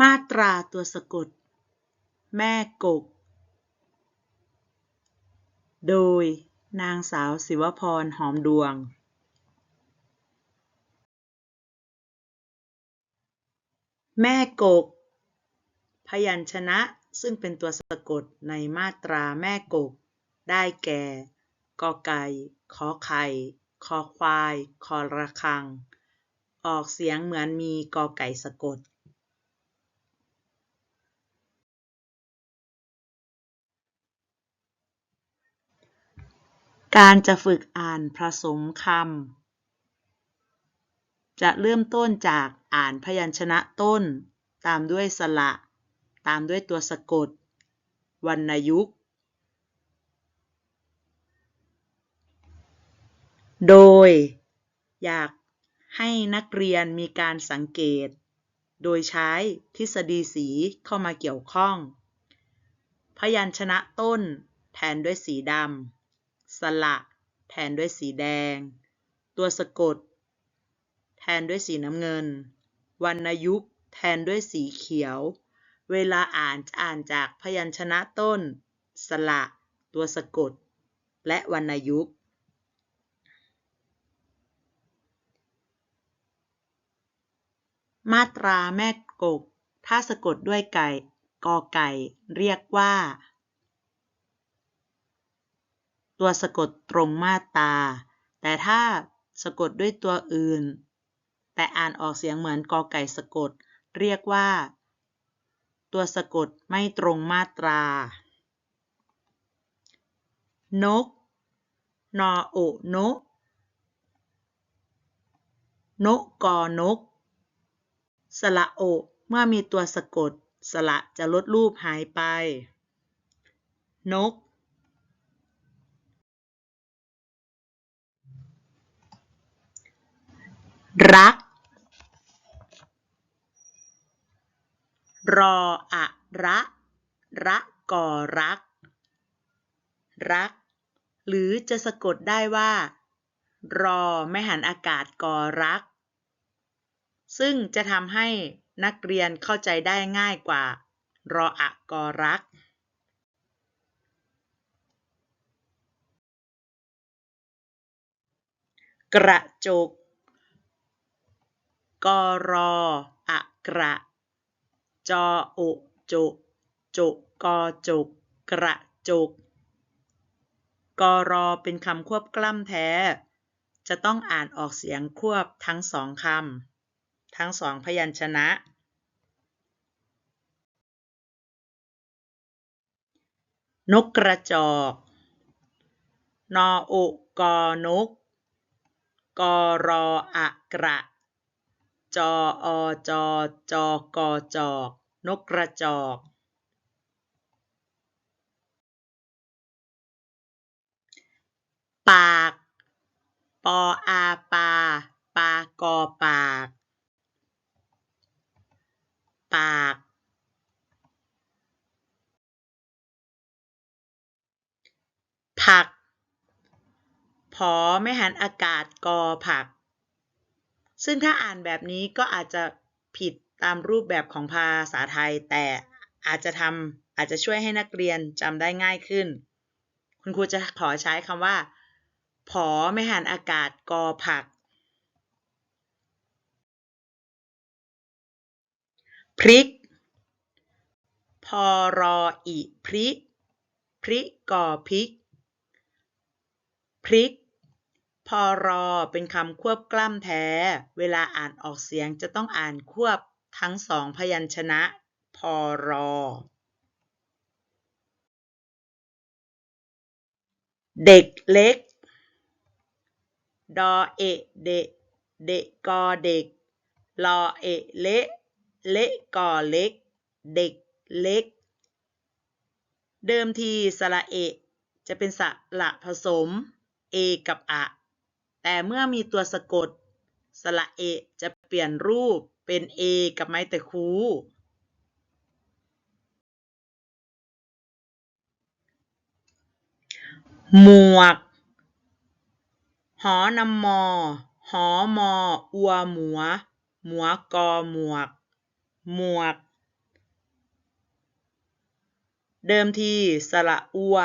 มาตราตัวสะกด แม่กก โดยนางสาวศิวพร หอมดวง แม่กก พยัญชนะซึ่งเป็นตัวสะกดในมาตราแม่กก ได้แก่ กอไก่ ขอไข่ คอควาย คอระฆัง ออกเสียงเหมือนมีกอไก่สะกด การจะฝึกอ่านผสมคำ จะเริ่มต้นจากอ่านพยัญชนะต้น ตามด้วยสระ ตามด้วยตัวสะกด วรรณยุกต์ โดย อยากให้นักเรียนมีการสังเกต โดยใช้ทฤษฎีสีเข้ามาเกี่ยวข้อง พยัญชนะต้นแทนด้วยสีดำ สระแทนด้วยสีแดง ตัวสะกด แทนด้วยสีน้ำเงิน วรรณยุกต์ แทนด้วยสีเขียว เวลาอ่านจะอ่านจากพยัญชนะต้นสระตัวสะกด และวรรณยุกต์มาตราแม่กก ถ้าสะกดด้วยไก่กอไก่ เรียกว่า ตัวสะกดตรงมาตรา แต่ถ้าสะกดด้วยตัวอื่น แต่อ่านออกเสียงเหมือนกอไก่สะกด เรียกว่า ตัวสะกดไม่ตรงมาตรา นก นอโอนก นกกอนก สระโอ เมื่อมีตัวสะกด สระจะลดรูปหายไป นก รัก รออะระระกอรัก รัก หรือจะสะกดได้ว่า รอไม่หันอากาศกอรัก ซึ่งจะทำให้นักเรียนเข้าใจได้ง่ายกว่า รออะกอรักกระจก กรออะกระ จอโอจกจกกอจกกระจกกรอเป็นคำควบกล้ำแท้ จะต้องอ่านออกเสียงควบทั้งสองคำ ทั้งสองพยัญชนะ นกกระจอก นอโอกอนกกรออะกระ จออจอจอกอจอก นกกระจอกปาก ปออาปา ปากอปาก ปาก ผัก ผอไม่หันอากาศกอผัก ซึ่งถ้าอ่านแบบนี้ก็อาจจะผิดตามรูปแบบของภาษาไทย แต่อาจจะทำอาจจะช่วยให้นักเรียนจำได้ง่ายขึ้น คุณครูจะขอใช้คำว่า ผอไม่หันอากาศกอผัก พริก พอรออีพริกพริกกอพริก พริก พอรอเป็นคำควบกล้ำแท้ เวลาอ่านออกเสียงจะต้องอ่านควบทั้งสองพยัญชนะพอรอ เด็กเล็ก ดอเอเดเดกอเด็ก ลอเอเละเละกอเล็ก เด็กเล็ก เดิมทีสระเอะจะเป็นสระผสม เอกับอะ แต่เมื่อมีตัวสะกด สระเอจะเปลี่ยนรูปเป็น เอ กับไม้ตะคูหมวก หอนำมอ หอมอ อัวหมัว หมัวกอหมวก หมวก เดิมที สระอัว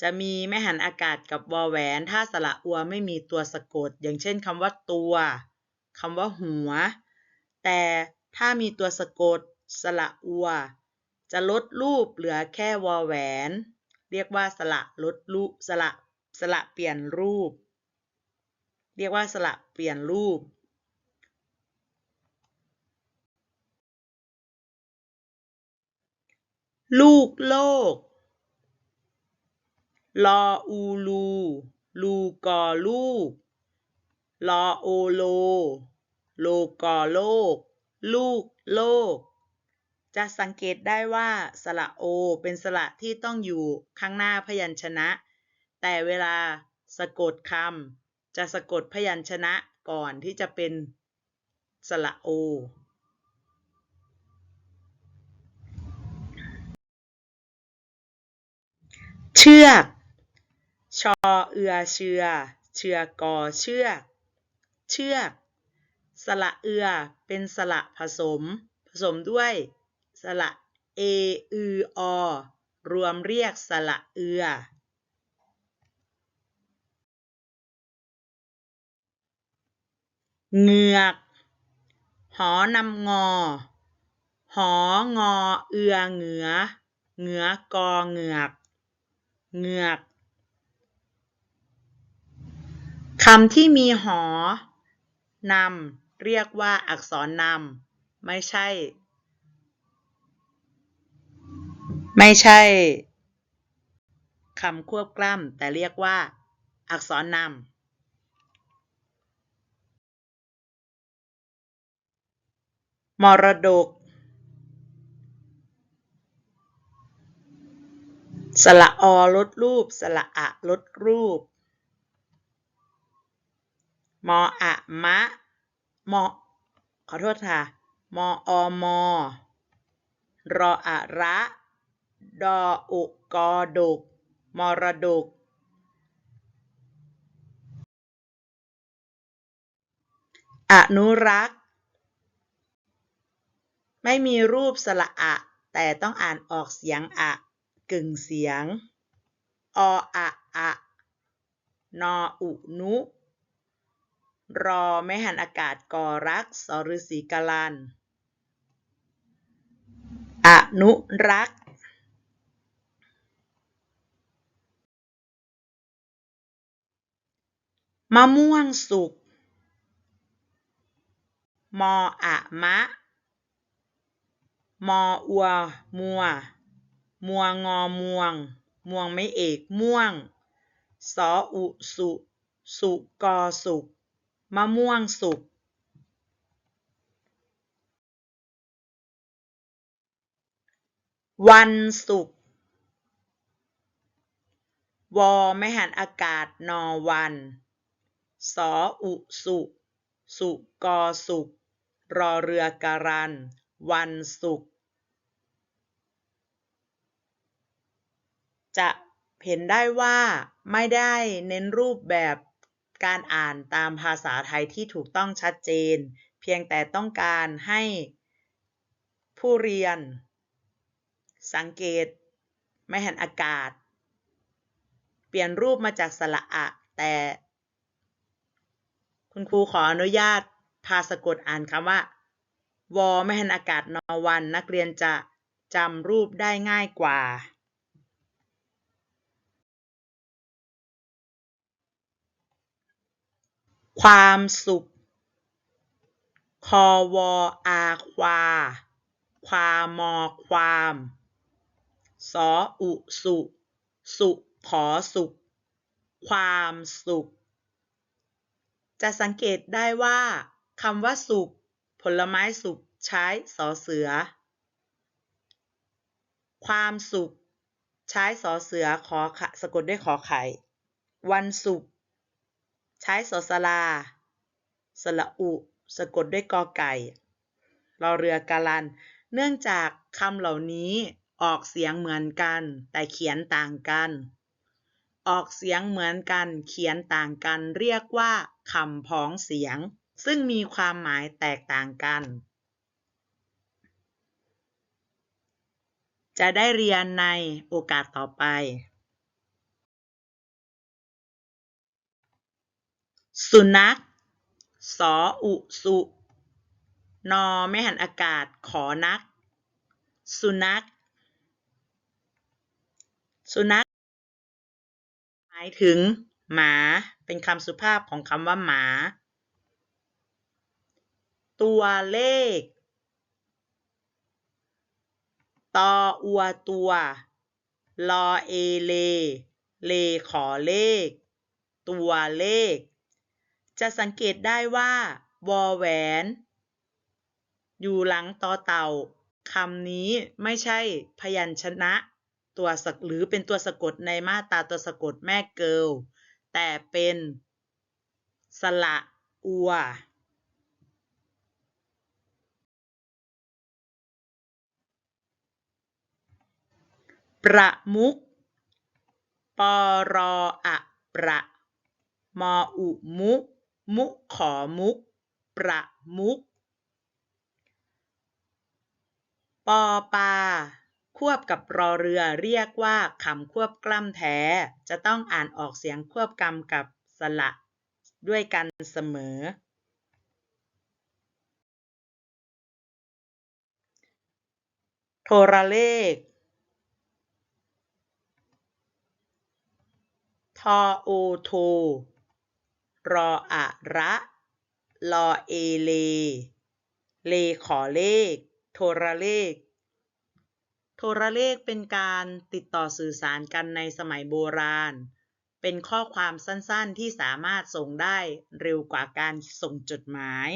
จะมีแม่หันอากาศกับวอแหวน ถ้าสระอัวไม่มีตัวสะกด อย่างเช่นคำว่าตัวคำว่าหัว แต่ถ้ามีตัวสะกดสระอัว จะลดรูปเหลือแค่วอแหวน เรียกว่าสระลดรูปสระสระเปลี่ยนรูป เรียกว่าสระเปลี่ยนรูปลูกโลก ลออูลู ลูกอลูก ลอโอโล โลกอโลก ลูกโลก จะสังเกตได้ว่าสระโอเป็นสระที่ต้องอยู่ข้างหน้าพยัญชนะ แต่เวลาสะกดคำจะสะกดพยัญชนะก่อนที่จะเป็นสระโอเชือก ชอเอือเชือ เชือกอเชือก เชือก สระเอือเป็นสระผสม ผสมด้วย สระเออืออ รวมเรียกสระเอือ เงือก หอนำงอ หองอเอือเหงือ เหงือกอเหงือก เหงือก คำที่มีหอ นำ เรียกว่าอักษรนำ ไม่ใช่ ไม่ใช่คำควบกล้ำแต่เรียกว่า อักษรนำมรดกสระอลดรูปสระอะลดรูป มออะมะมอขอโทษค่ะ มออมอรออะระ ดออุกอดุก มรดุก อนุรักษ์ ไม่มีรูปสระอะ แต่ต้องอ่านออกเสียงอะ กึ่งเสียง ออะอะ นออุนุ รอไม่หันอากาศกอรักสฤษีกาลัน อนุรักษ์มะม่วงสุก มออะมะ มออัว มัว มัวงอม่วง ม่วงไม่เอกม่วง สออุสุ สุกอสุก มะม่วงสุกวันศุกร์วอไม่หันอากาศนอวัน สออุสุสุกอสุกรอเรือการัน วันศุกร์จะเห็นได้ว่าไม่ได้เน้นรูปแบบ การอ่านตามภาษาไทยที่ถูกต้องชัดเจน เพียงแต่ต้องการให้ผู้เรียน สังเกต ไม่หันอากาศ เปลี่ยนรูปมาจากสระอะแต่ คุณครูขออนุญาตพาสะกดอ่านคำว่า วอไม่หันอากาศนอวัน นักเรียนจะจำรูปได้ง่ายกว่า ความสุข คอวออาควา ความอความ สออุสุ สุขอสุข ความสุข จะสังเกตได้ว่าคำว่าสุข ผลไม้สุขใช้สอเสือ ความสุข ใช้สอเสือขอขะสะกดด้วยขอไข่ วันศุกร์ ใช้สอสลา สระอุ สะกดด้วยกอไก่รอเรือกาลัน เนื่องจากคำเหล่านี้ออกเสียงเหมือนกัน แต่เขียนต่างกัน ออกเสียงเหมือนกัน เขียนต่างกัน เรียกว่าคำพ้องเสียง ซึ่งมีความหมายแตกต่างกัน จะได้เรียนในโอกาสต่อไป สุนัข สออุสุ นอไม่หันอากาศ ขอนัก สุนัข สุนัข หมายถึง หมา เป็นคำสุภาพของคำว่าหมา ตัวเลข ตออัวตัว ลอเอเล เลขอเลข ตัวเลข จะสังเกตได้ว่า วอแหวน อยู่หลังต่อเต่าคำนี้ไม่ใช่พยัญชนะตัวสะหรือเป็นตัวสะกดในมาตราตัวสะกดแม่เกิลแต่เป็น สระอัว ประมุขปรออะประ มออุมุ มุขอมุก ประมุขปอปา ควบกับรอเรือเรียกว่าคำควบกล้ำแท้ จะต้องอ่านออกเสียงควบกำกับสระด้วยกันเสมอ โทรเลข ทอโอโท รออะระลอเอเล เลขอเลข โทรเลข โทรเลขเป็นการติดต่อสื่อสารกันในสมัยโบราณ เป็นข้อความสั้นๆที่สามารถส่งได้เร็วกว่าการส่งจดหมาย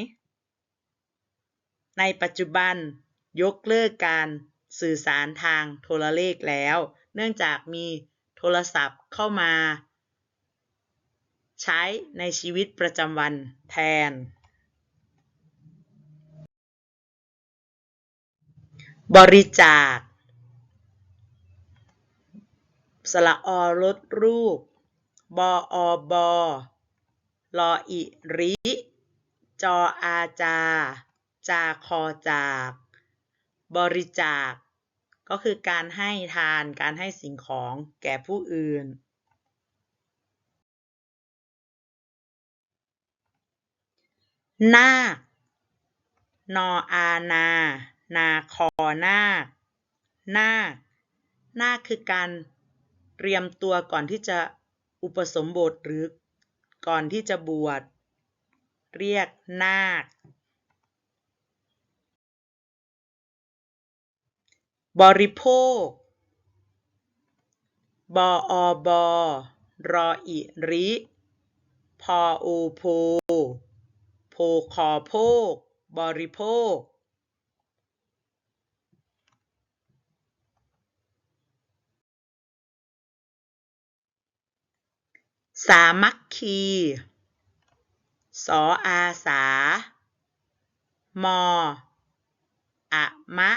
ในปัจจุบันยกเลิกการสื่อสารทางโทรเลขแล้ว เนื่องจากมีโทรศัพท์เข้ามา ใช้ในชีวิตประจำวันแทน บริจาคสระอลดรูป บออบอลออิริ จออาจา จาคอจาก บริจาค ก็คือการให้ทาน การให้สิ่งของแก่ผู้อื่น นาคนออานา นาคอนาค นาค นาคคือการเตรียมตัวก่อนที่จะอุปสมบทหรือก่อนที่จะบวช เรียกนาค บริโภค บออบอรออิริ พอโอโพ โพคอโภค บริโภคสามัคคี สออาสา มออะมะ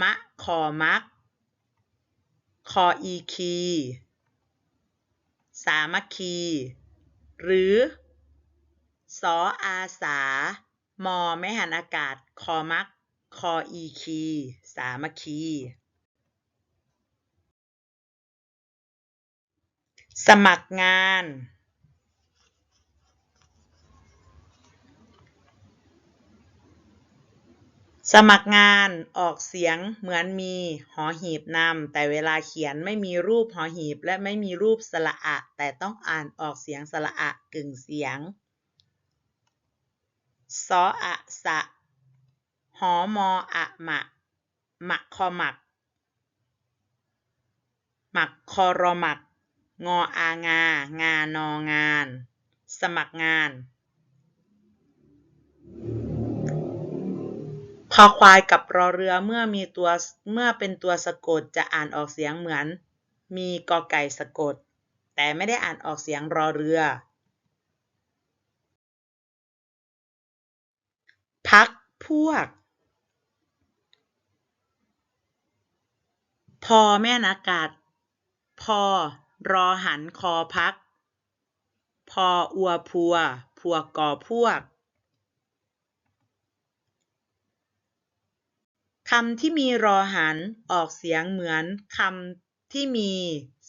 มะคอมัก คออีคี สามัคคี หรือ สออาสา มอไม่หันอากาศ คอมัก คออีคี สามัคคี สมัครงาน สมัครงานออกเสียงเหมือนมีหอหีบนำแต่เวลาเขียนไม่มีรูปหอหีบและไม่มีรูปสระอะ แต่ต้องอ่านออกเสียงสระอะกึ่งเสียง สออะสะ หอมออะหมะ หมักคอหมัก หมักคอรอหมัก งออางา งานองาน สมัครงาน คอควายกับรอเรือเมื่อมีตัวเมื่อเป็นตัวสะกดจะอ่านออกเสียงเหมือน มีกอไก่สะกด แต่ไม่ได้อ่านออกเสียงรอเรือ พักพวก พอแม่นอากาศ พอ รอหัน คอพัก พออัวพัวพัวก่อพวกคำที่มีรอหันออกเสียงเหมือนคำที่มี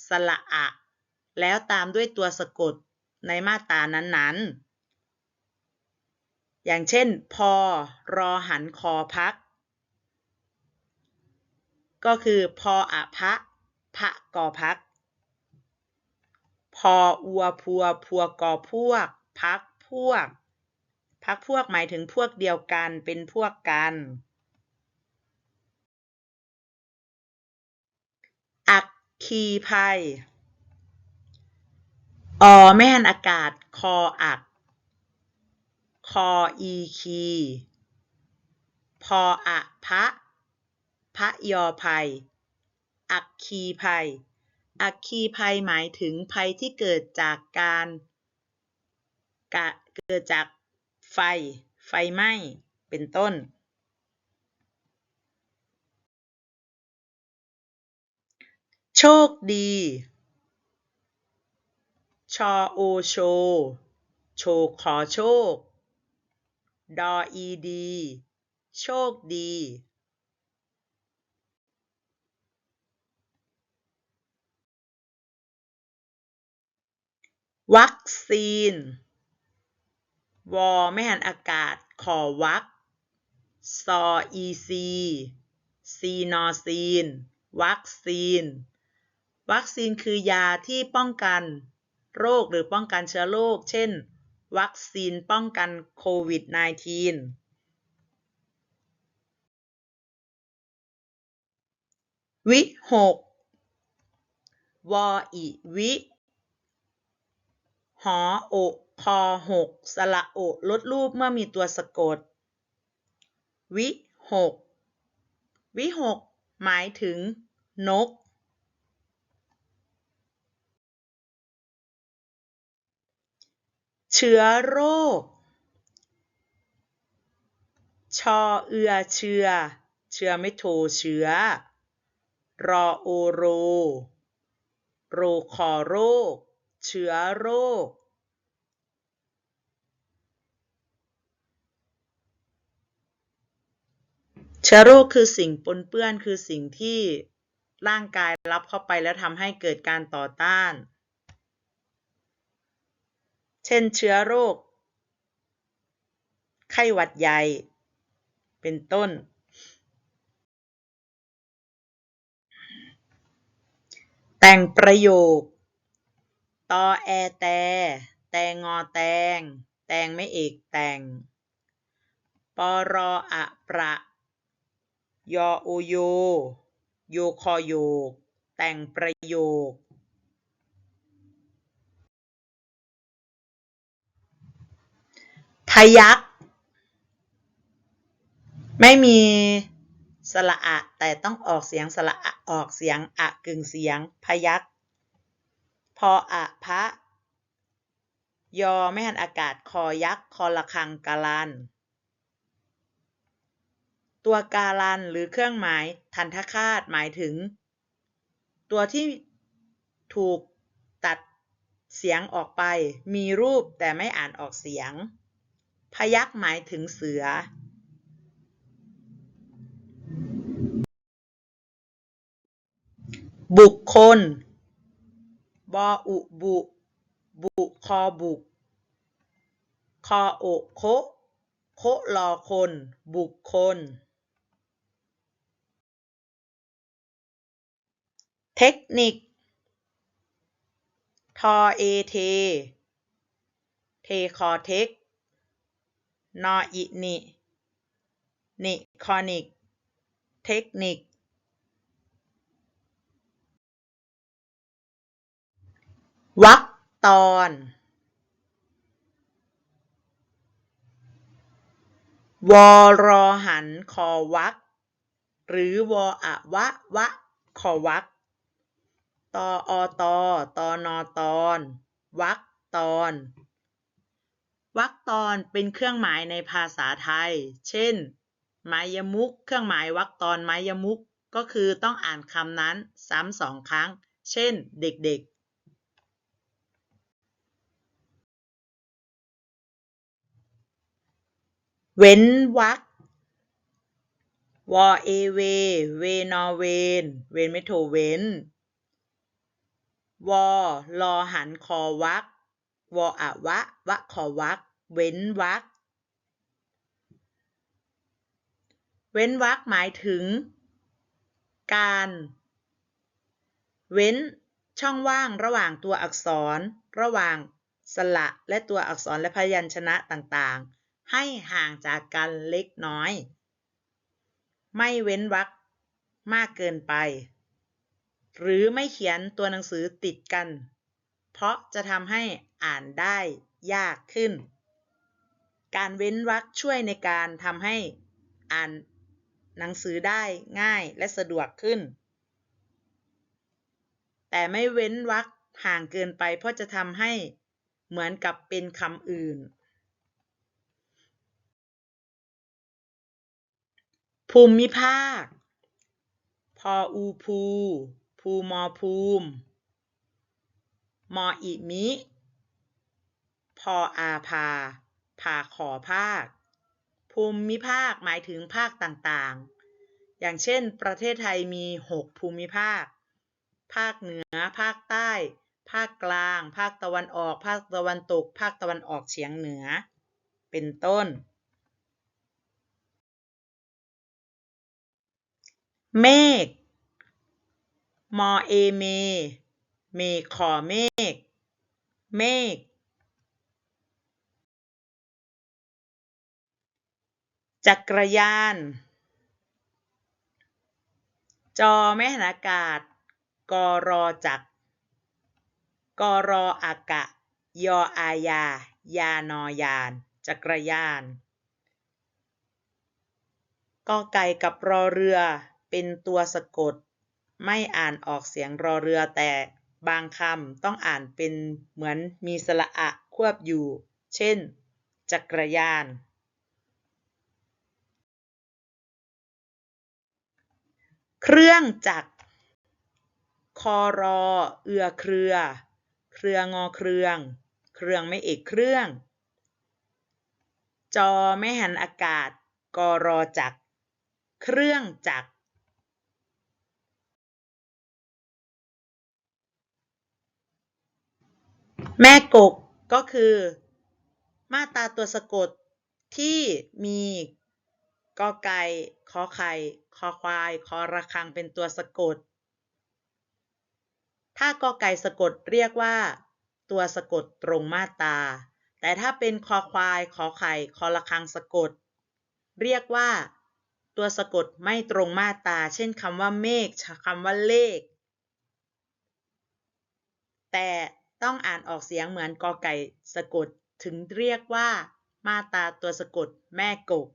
สระอะ แล้วตามด้วยตัวสะกดในมาตรานั้นๆ อย่างเช่น พอ รอหันคอพัก ก็คือพออะพะพะกอพัก พออัวพัวพัวกอพวก พักพวก พักพวกหมายถึงพวกเดียวกันเป็นพวกกันอักคีภัยอแม่นอากาศคออัก คออีคี พออะพะพะยอภัย อักคีภัย อักคีภัยหมายถึงภัยที่เกิดจากการกะเกิดจากไฟ ไฟไหม้ เป็นต้น โชคดี ชอโอโช โชขอโชค ดออีดี โชคดีวัคซีน วอไม่หันอากาศ ขอวักซออีซีซีนอซีน วัคซีน วัคซีนคือยาที่ป้องกันโรคหรือป้องกันเชื้อโรค เช่น วัคซีนป้องกันโควิด -19 วิหกวออิวิหอโอพอหกสระโอลดรูปเมื่อมีตัวสะกด วิหกวิหกหมายถึงนก เชื้อโรค ชอเอือเชื้อเชื้อไม่โทเชื้อ รอโอโร โรคอโรค เชื้อโรค เชื้อโรคคือสิ่งปนเปื้อนคือสิ่งที่ร่างกายรับเข้าไปแล้วทำให้เกิดการต่อต้าน เช่นเชื้อโรค ไข้หวัดใหญ่ เป็นต้น แต่งประโยค ตอแอแต แตงงอแตง แตงไม่เอกแต่ง ปรออะประ ยอโอโย โยคอโยก แต่งประโยค พยัคฆ์ไม่มีสระอะ แต่ต้องออกเสียงสระอะออกเสียงอะกึ่งเสียงพยัคฆ์พออะพะ ยอไม่หันอากาศคอยักคอระฆังกาลันตัวการันหรือเครื่องหมายทันทคาตหมายถึง ตัวที่ถูกตัดเสียงออกไป มีรูปแต่ไม่อ่านออกเสียง พยัคฆ์หมายถึงเสือบุคคล บออุบุ บุคอบุก คอโอโคโคลอคน บุคคล เทคนิค ทอเอเท เทคอเทค นออินินิคอนิก เทคนิควรรคตอน วอรอหันคอวัก หรือวออะวะวะคอวักตออตอตอนอตอนวรรคตอน วรรคตอนเป็นเครื่องหมายในภาษาไทย เช่น ไมยมุก เครื่องหมายวรรคตอนไมยมุก ก็คือต้องอ่านคำนั้นซ้ำสองครั้ง เช่น เด็กๆ เว้นวรรควอเอเว เวนอเวน เวนไม่โทเว้น วอลอหันคอวัก วออะวะ วะขอวัก เว้นวัก เว้นวรรคหมายถึง การ เว้นช่องว่างระหว่างตัวอักษร ระหว่างสระและตัวอักษรและพยัญชนะต่างๆ ให้ห่างจากกันเล็กน้อย ไม่เว้นวรรคมากเกินไป หรือไม่เขียนตัวหนังสือติดกัน เพราะจะทำให้ อ่านได้ยากขึ้น การเว้นวรรคช่วยในการทำให้อ่านหนังสือได้ง่ายและสะดวกขึ้น แต่ไม่เว้นวรรคห่างเกินไปเพราะจะทำให้เหมือนกับเป็นคำอื่น ภูมิภาค พออูภู ภูมอภูมิ มออิมิ พออาพาพาขอภาค ภูมิภาคหมายถึงภาคต่างๆ อย่างเช่น ประเทศไทยมี 6 ภูมิภาค ภาคเหนือ ภาคใต้ ภาคกลาง ภาคตะวันออก ภาคตะวันตก ภาคตะวันออกเฉียงเหนือ เป็นต้น เมฆ มอเอเม เมฆขอเมฆ เมฆ จักรยาน จอแม่หันอากาศ กอรอจักรกอรออากะ ยออายา ยานอยาน จักรยานกอไก่กับรอเรือ เป็นตัวสะกด ไม่อ่านออกเสียงรอเรือแต่บางคำต้องอ่านเป็นเหมือนมีสระอะควบอยู่ เช่น จักรยาน เครื่องจักร คอรอ เอือเครือ เครืองอเครือง เครื่องไม่เอกเครื่อง จอไม่หันอากาศ กอรอจักร เครื่องจักร แม่กกก็คือ มาตราตัวสะกดที่มี กอไก่ขอไข่คอควายคอระฆังเป็นตัวสะกด ถ้ากอไก่สะกดเรียกว่า ตัวสะกดตรงมาตา แต่ถ้าเป็นคอควายขอไข่คอระฆังสะกด เรียกว่า ตัวสะกดไม่ตรงมาตา เช่นคำว่าเมฆคำว่าเลข แต่ต้องอ่านออกเสียงเหมือนกอไก่สะกดถึงเรียกว่า มาตาตัวสะกดแม่กก